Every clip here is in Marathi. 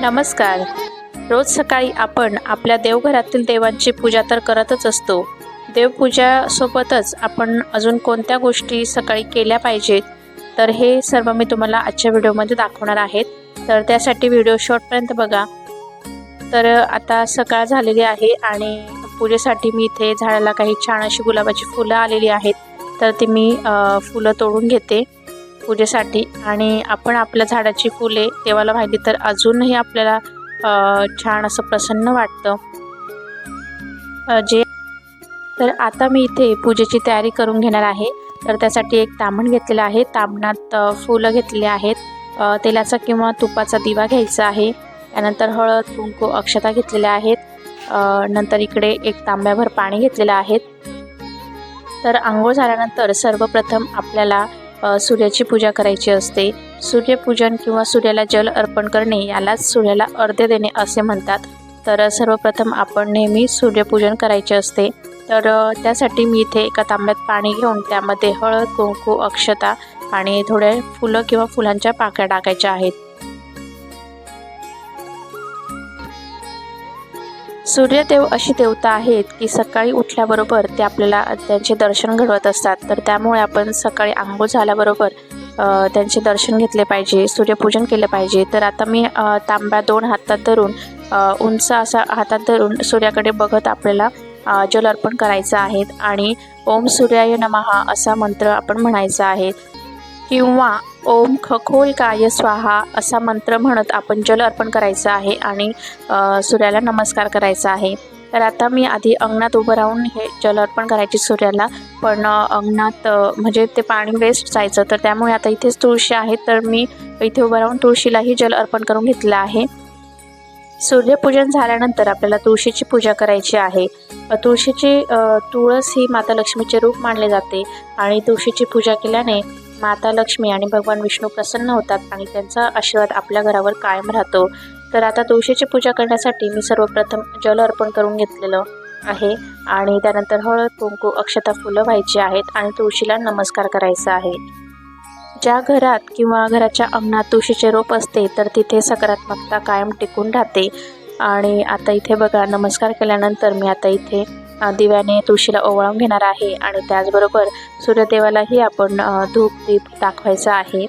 नमस्कार. रोज सकाळी आपण आपल्या देवघरातील देवांची पूजा तर करतच असतो. देवपूजासोबतच आपण अजून कोणत्या गोष्टी सकाळी केल्या पाहिजेत? तर हे सर्व मी तुम्हाला आजच्या व्हिडिओमध्ये दाखवणार आहेत. तर त्यासाठी व्हिडिओ शॉर्टपर्यंत बघा. तर आता सकाळ झालेली आहे आणि पूजेसाठी मी इथे झाडाला काही छान अशी गुलाबाची फुलं आलेली आहेत. तर ती मी फुलं तोडून घेते. पूजेसाठी आणि आपण आपल्या झाडाची फुले देवाला वाहिली तर अजूनही आपल्याला छान असं प्रसन्न वाटतं. जे तर आता मी इथे पूजेची तयारी करून घेणार आहे. तर त्यासाठी एक तांबण घेतलेलं आहे. तांबणात फुलं घेतलेली आहेत. तेलाचा किंवा तुपाचा दिवा घ्यायचा आहे. त्यानंतर हळद कुंकू अक्षता घेतलेल्या आहेत. नंतर इकडे एक तांब्याभर पाणी घेतलेलं आहे. तर आंघोळ झाल्यानंतर सर्वप्रथम आपल्याला सूर्याची पूजा करायची असते. सूर्यपूजन किंवा सूर्याला जल अर्पण करणे यालाच सूर्याला अर्ध्य देणे असे म्हणतात. तर सर्वप्रथम आपण नेहमी सूर्यपूजन करायचे असते. तर त्यासाठी मी इथे एका तांब्यात पाणी घेऊन त्यामध्ये हळद कुंकू अक्षता आणि थोडे फुलं किंवा फुलांच्या पाकळ्या टाकायच्या आहेत. सूर्यदेव अशी देवता आहेत की सकाळी उठल्याबरोबर ते आपल्याला त्यांचे दर्शन घडवत असतात. तर त्यामुळे आपण सकाळी आंघोळ झाल्याबरोबर त्यांचे दर्शन घेतले पाहिजे सूर्यपूजन केलं पाहिजे. तर आता मी तांब्या दोन हातात धरून उंच असा हातात धरून सूर्याकडे बघत आपल्याला जल अर्पण करायचं आहे. आणि ओम सूर्याय नमहा असा मंत्र आपण म्हणायचा आहे. किंवा ओम खखोल काय स्वाहा असा मंत्र म्हणत आपण जल अर्पण करायचं आहे आणि सूर्याला नमस्कार करायचा आहे. तर आता मी आधी अंगणात उभं राहून हे जल अर्पण करायची सूर्याला पण अंगणात म्हणजे ते पाणी वेस्ट जायचं तर त्यामुळे आता इथेच तुळशी आहे तर मी इथे उभं राहून तुळशीलाही जल अर्पण करून घेतलं आहे. सूर्यपूजन झाल्यानंतर आपल्याला तुळशीची पूजा करायची आहे. तुळशीची तुळस ही माता लक्ष्मीचे रूप मानले जाते आणि तुळशीची पूजा केल्याने माता लक्ष्मी आणि भगवान विष्णू प्रसन्न होतात आणि त्यांचा आशीर्वाद आपल्या घरावर कायम राहतो. तर आता तुळशीची पूजा करण्यासाठी मी सर्वप्रथम जल अर्पण करून घेतलेलं आहे आणि त्यानंतर हळद कुंकू अक्षता फुलं व्हायची आहेत आणि तुळशीला नमस्कार करायचा आहे. ज्या घरात किंवा घराच्या अंगणात तुळशीचे रोप असते तर तिथे सकारात्मकता कायम टिकून राहते. आणि आता इथे बघा नमस्कार केल्यानंतर मी आता इथे दिव्याने तुळशीला ओवाळून घेणार आहे आणि त्याचबरोबर सूर्यदेवालाही आपण धूप दीप दाखवायचा आहे.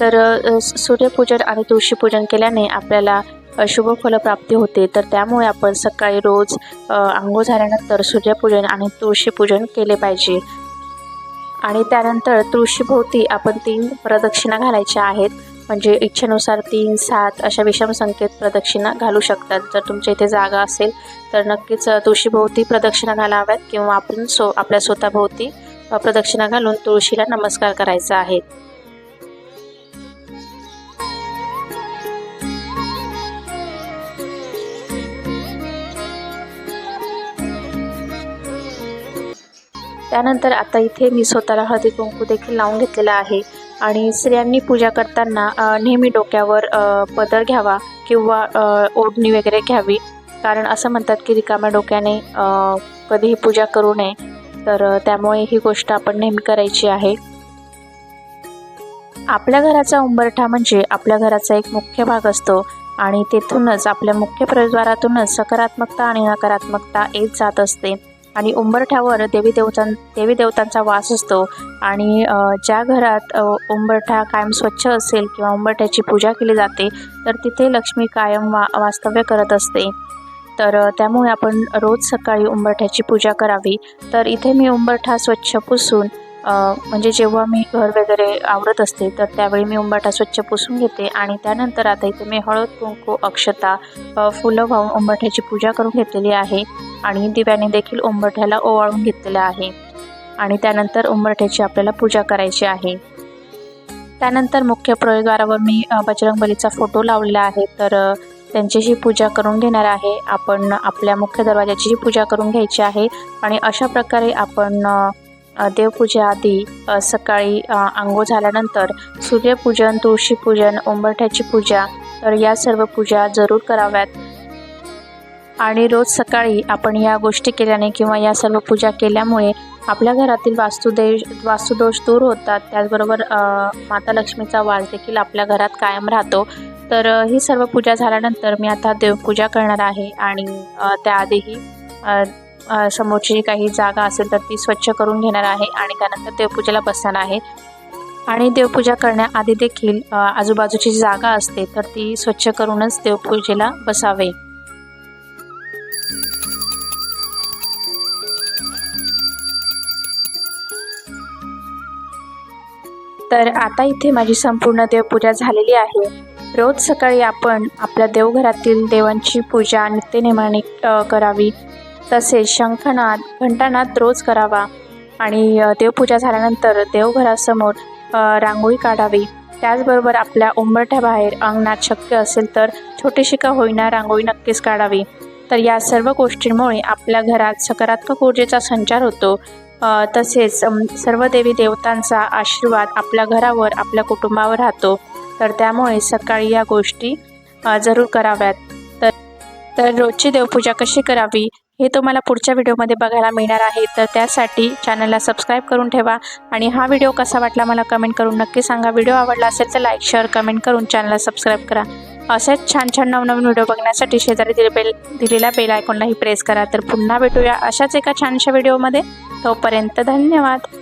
तर सूर्यपूजन आणि तुळशीपूजन केल्याने आपल्याला अ, शुभ फलप्राप्ती होते. तर त्यामुळे आपण सकाळी रोज आंघोळ झाल्यानंतर सूर्यपूजन आणि तुळशीपूजन केले पाहिजे. आणि त्यानंतर तुळशीभोवती आपण तीन प्रदक्षिणा घालायच्या आहेत. म्हणजे इच्छेनुसार तीन सात अशा विषम संख्येत प्रदक्षिणा घालू शकतात. जर तुमच्या इथे जागा असेल तर नक्कीच तुळशीभोवती प्रदक्षिणा घालाव्यात किंवा आपण सो आपल्या स्वतःभोवती प्रदक्षिणा घालून तुळशीला नमस्कार करायचा आहे. त्यानंतर आता इथे मी स्वतःला हळदी कुंकू देखील लावून घेतलेला आहे. आणि स्त्रियांनी पूजा करताना नेहमी डोक्यावर पदर घ्यावा किंवा ओढणी वगैरे घ्यावी. कारण असं म्हणतात की रिकाम्या डोक्याने कधीही पूजा करू नये. तर त्यामुळे ही गोष्ट आपण नेहमी करायची आहे. आपल्या घराचा उंबरठा म्हणजे आपल्या घराचा एक मुख्य भाग असतो. आणि तेथूनच आपल्या मुख्य परिवारातूनच सकारात्मकता आणि नकारात्मकता येत जात असते. आणि उंबरठ्यावर देवी देवतां देवी देवतांचा वास असतो. आणि ज्या घरात उंबरठा कायम स्वच्छ असेल किंवा उंबरठ्याची पूजा केली जाते तर तिथे लक्ष्मी कायम वा वास्तव्य करत असते. तर त्यामुळे आपण रोज सकाळी उंबरठ्याची पूजा करावी. तर इथे मी उंबरठा स्वच्छ पुसून म्हणजे जेव्हा मी घर वगैरे आवरत असते तर त्यावेळी मी उंबरठा स्वच्छ पुसून घेते. आणि त्यानंतर आता इथे मी हळद कुंकू अक्षता फुलं वाहून उंबरठ्याची पूजा करून घेतलेली आहे. आणि दिव्याने देखील उंबरठ्याला ओवाळून घेतलेलं आहे. आणि त्यानंतर उंबरठ्याची आपल्याला पूजा करायची आहे. त्यानंतर मुख्य प्रयोगद्वारावर मी बजरंगबलीचा फोटो लावलेला आहे. तर त्यांचीही पूजा करून घेणार आहे. आपण आपल्या मुख्य दरवाजाचीही पूजा करून घ्यायची आहे. आणि अशा प्रकारे आपण देवपूजेआधी सकाळी आंघोळ झाल्यानंतर सूर्यपूजन तुळशीपूजन उंबरठ्याची पूजा तर या सर्व पूजा जरूर कराव्यात. आणि रोज सकाळी आपण या गोष्टी केल्याने किंवा या सर्व पूजा केल्यामुळे आपल्या घरातील वास्तुदेश वास्तुदोष दूर होतात. त्याचबरोबर माता लक्ष्मीचा वास देखील आपल्या घरात कायम राहतो. तर ही सर्व पूजा झाल्यानंतर मी आता देवपूजा करणार आहे आणि त्याआधीही समोरची जी काही जागा असेल तर ती स्वच्छ करून घेणार आहे आणि त्यानंतर देवपूजेला बसणार आहे. आणि देवपूजा करण्याआधी देखील आजूबाजूची जी जागा असते तर ती स्वच्छ करूनच देवपूजेला बसावे. तर आता इथे माझी संपूर्ण देवपूजा झालेली आहे. रोज सकाळी आपण आपल्या देवघरातील देवांची पूजा नित्यनेमाने करावी. तसेच शंखनाद घंटानाद रोज करावा. आणि देवपूजा झाल्यानंतर देवघरासमोर रांगोळी काढावी. त्याचबरोबर आपल्या उंबरठ्याबाहेर अंगणात शक्य असेल तर छोटीशी का होईना रांगोळी नक्कीच काढावी. तर या सर्व गोष्टींमुळे आपल्या घरात सकारात्मक ऊर्जेचा संचार होतो. तसेच सर्व देवी देवतांचा आशीर्वाद आपल्या घरावर आपल्या कुटुंबावर राहतो. तर त्यामुळे सकाळी या गोष्टी जरूर कराव्यात. तर तर रोजची देवपूजा कशी करावी हे तुम्हाला पुढच्या व्हिडिओमध्ये बघायला मिळणार आहे. तर त्यासाठी चॅनलला सबस्क्राईब करून ठेवा आणि हा व्हिडिओ कसा वाटला मला कमेंट करून नक्की सांगा. व्हिडिओ आवडला असेल तर लाईक शेअर कमेंट करून चॅनलला सबस्क्राईब करा. असेच छान छान नवनवीन व्हिडिओ बघण्यासाठी शेजारी दिले बेल दिलेल्या बेल आयकॉनलाही प्रेस करा. तर पुन्हा भेटूया अशाच एका छानशा व्हिडिओमध्ये. तोपर्यंत धन्यवाद.